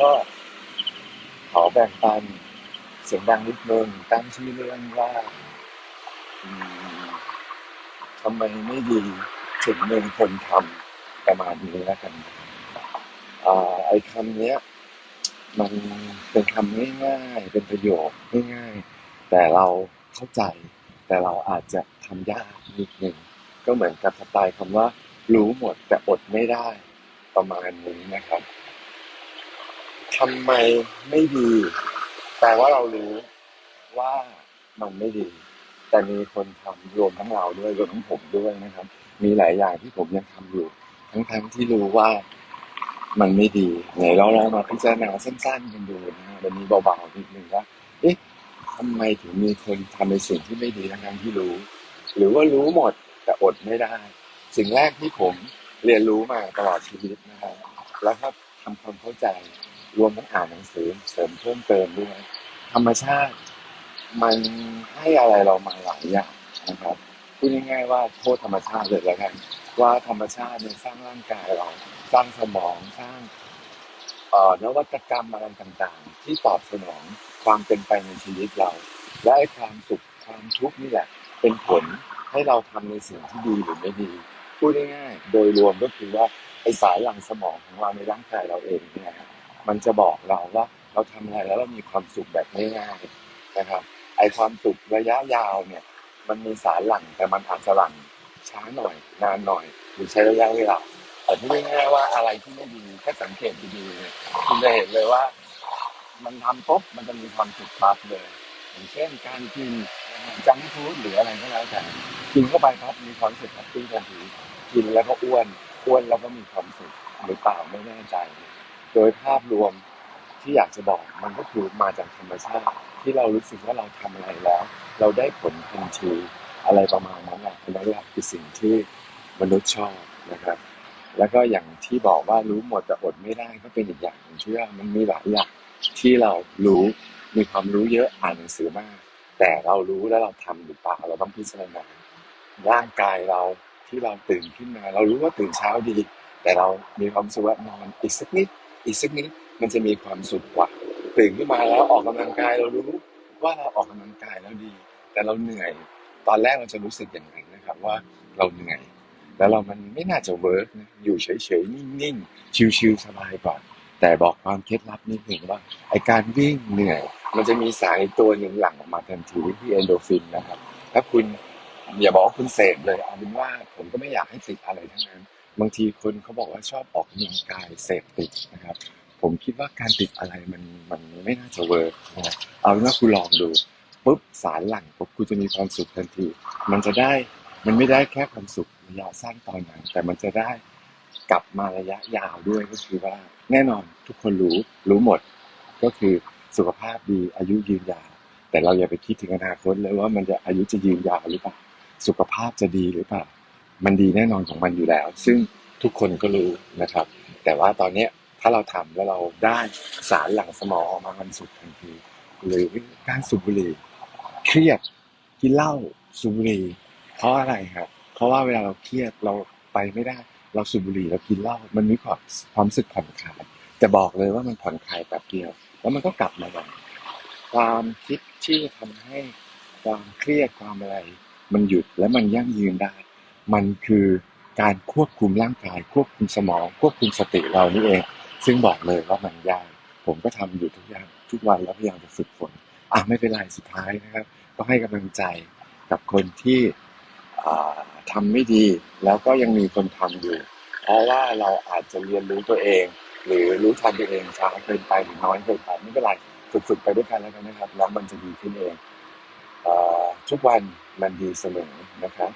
ก็ขอแบ่งปันเสียงดังนิดนึงตั้งชื่อเรื่องว่าทำไมไม่ดีถึงหนึ่งคนทำประมาณนี้แล้วกันอไอ้คำเนี้ยมันเป็นคำง่ายๆเป็นประโยคง่ายๆแต่เราเข้าใจ แต่เราอาจจะทำยากนิดนึงก็เหมือนกับสไตล์คำว่า รู้หมดแต่อดไม่ได้ประมาณนี้นะครับ ทำไมไม่ดี แปลว่าเรารู้ว่ามันไม่ดี แต่มีคนทำรวมทั้งเราด้วยรวมทั้งผมด้วยนะครับ มีหลายอย่างที่ผมยังทำอยู่ ทั้งๆที่รู้ว่ามันไม่ดีไหนเราลองมาพิจารณาสั้นๆกันดูนะฮะวันนี้เบาๆนิดนึงว่าเอ๊ะทำไมถึงมีคนทำในสิ่งที่ไม่ดีทั้งๆที่รู้ หรือว่ารู้หมดแต่อดไม่ได้ สิ่งแรกที่ผมเรียนรู้มาตลอดชีวิตนะครับแล้วก็ทำความเข้าใจ รวมทั้งอ่านหนังสือเสริมเพิ่มเติมด้วย ธรรมชาติ มันให้อะไรเรามาหลายอย่างนะครับพูดง่ายๆว่าโทษธรรมชาติเลยแล้วกันว่าธรรมชาติเนี่ยสร้างร่างกายเรา สร้างสมองสร้างเอ่อนวัตกรรมอะไรต่างๆ ที่ตอบสนองความเป็นไปในชีวิตเรา และไอ้ความสุขความทุกข์นี่แหละ เป็นผลให้เราทำในสิ่งที่ดีหรือไม่ดีพูดง่ายๆโดยรวมก็คือว่าไอ้สายหลังสมองของเราในร่างกายเราเองเนี่ย มันจะบอกเราว่าเราทำอะไรแล้วเรามีความสุขแบบง่ายๆนะครับ ไอความสุขระยะยาวเนี่ย มันมีสารหลั่งแต่มันอาจจะหลั่งช้าหน่อย นานหน่อย หรือใช้ระยะเวลาแต่พูดง่ายๆว่าอะไรที่ไม่ดีแค่สังเกตดีๆคุณจะเห็นเลยว่า มันทำปุ๊บมันจะมีความสุขปั๊บเลยอย่างเช่นการกินจังก์ฟู้ดหรืออะไรก็แล้วแต่กินเข้าไปครับมีความสุขกับทันทีกินแล้วก็อ้วนอ้วนแล้วก็มีความสุขหรือเปล่าไม่แน่ใจ โดยภาพรวมที่อยากจะบอกมันก็คือมาจากธรรมชาติที่เรารู้สึกว่าเราทำอะไรแล้ว เราได้ผลทันทีอะไรประมาณนั้นแหละนั่นแหละคือสิ่งที่มนุษย์ชอบนะครับ แล้วก็อย่างที่บอกว่ารู้หมดแต่อดไม่ได้ก็เป็นอีกอย่างผมเชื่อมันมีหลายอย่างที่เรารู้มีความรู้เยอะอ่านหนังสือมาก แต่เรารู้แล้วเราทำหรือเปล่าเราต้องพิจารณาร่างกายเราที่เราตื่นขึ้นมา เรารู้ว่าตื่นเช้าดี แต่เรามีความสุขว่านอนอีกสักนิด อีกสักนิดมันจะมีความสุขกว่าตื่นขึ้นมาแล้วออกกำลังกายเรารู้ว่าเราออกกำลังกายแล้วดี แต่เราเหนื่อย ตอนแรกเราจะรู้สึกอย่างนั้นนะครับ ว่าเราเหนื่อย แล้วเรามันไม่น่าจะเวิร์กนะอยู่เฉยๆนิ่งๆชิลๆสบายกว่าแต่บอกความเคล็ดลับนิดหนึ่งว่าไอการวิ่งเหนื่อย มันจะมีสารตัวหนึ่งหลั่งออกมาทันทีที่เอนโดฟินนะครับ ถ้าคุณอย่าบอกว่าคุณเสพเลยเอาเป็นว่าผมก็ไม่อยากให้ติดอะไรทั้งนั้น บางทีคนเขาบอกว่าชอบออกกำลังกายเสพติดนะครับ ผมคิดว่าการติดอะไรมันมันไม่น่าจะเวิร์กนะเอาเป็นว่าคุณลองดูปุ๊บสารหลั่งปุ๊บคุณจะมีความสุขทันที มันจะได้มันไม่ได้แค่ความสุขระยะสั้นตอนนั้นแต่มันจะได้กลับมาระยะยาวด้วยก็คือว่าแน่นอนทุกคนรู้รู้หมด ก็คือสุขภาพดีอายุยืนยาว แต่เราอย่าไปคิดถึงอนาคตเลยว่ามันจะอายุจะยืนยาวหรือเปล่า สุขภาพจะดีหรือเปล่า มันดีแน่นอนของมันอยู่แล้ว ซึ่งทุกคนก็รู้นะครับ แต่ว่าตอนเนี้ยถ้าเราทำแล้วเราได้สารหลั่งสมองออกมามันสุดทันที หรือการสูบบุหรี่เครียดกินเหล้าสูบบุหรี่เพราะอะไรครับ เพราะว่าเวลาเราเครียดเราไปไม่ได้ เราสูบบุหรี่เรากินเหล้ามันมีความความสึกผ่อนคลายแต่บอกเลยว่ามันผ่อนคลายแบบเดียว แล้วมันก็กลับมาใหม่ความคิดที่ทำให้ความเครียดความอะไร มันหยุดและมันยั่งยืนได้ มันคือการควบคุมร่างกาย ควบคุมสมอง ควบคุมสติเรานี่เอง ซึ่งบอกเลยว่ามันยากผมก็ทำอยู่ทุกอย่างทุกวันแล้วพยายามจะฝึกฝนอะไม่เป็นไรสุดท้ายนะครับ ก็ให้กำลังใจกับคนที่อ่าทำไม่ดี แล้วก็ยังมีคนทำอยู่ เพราะว่าเราอาจจะเรียนรู้ตัวเอง หรือรู้ทันตัวเองช้าเกินไปหรือน้อยเกินไปไม่เป็นไรฝึกๆไปด้วยกันแล้วกันนะครับ แล้วมันจะดีขึ้นเองอทุกวันมันดีเสมอนะครับ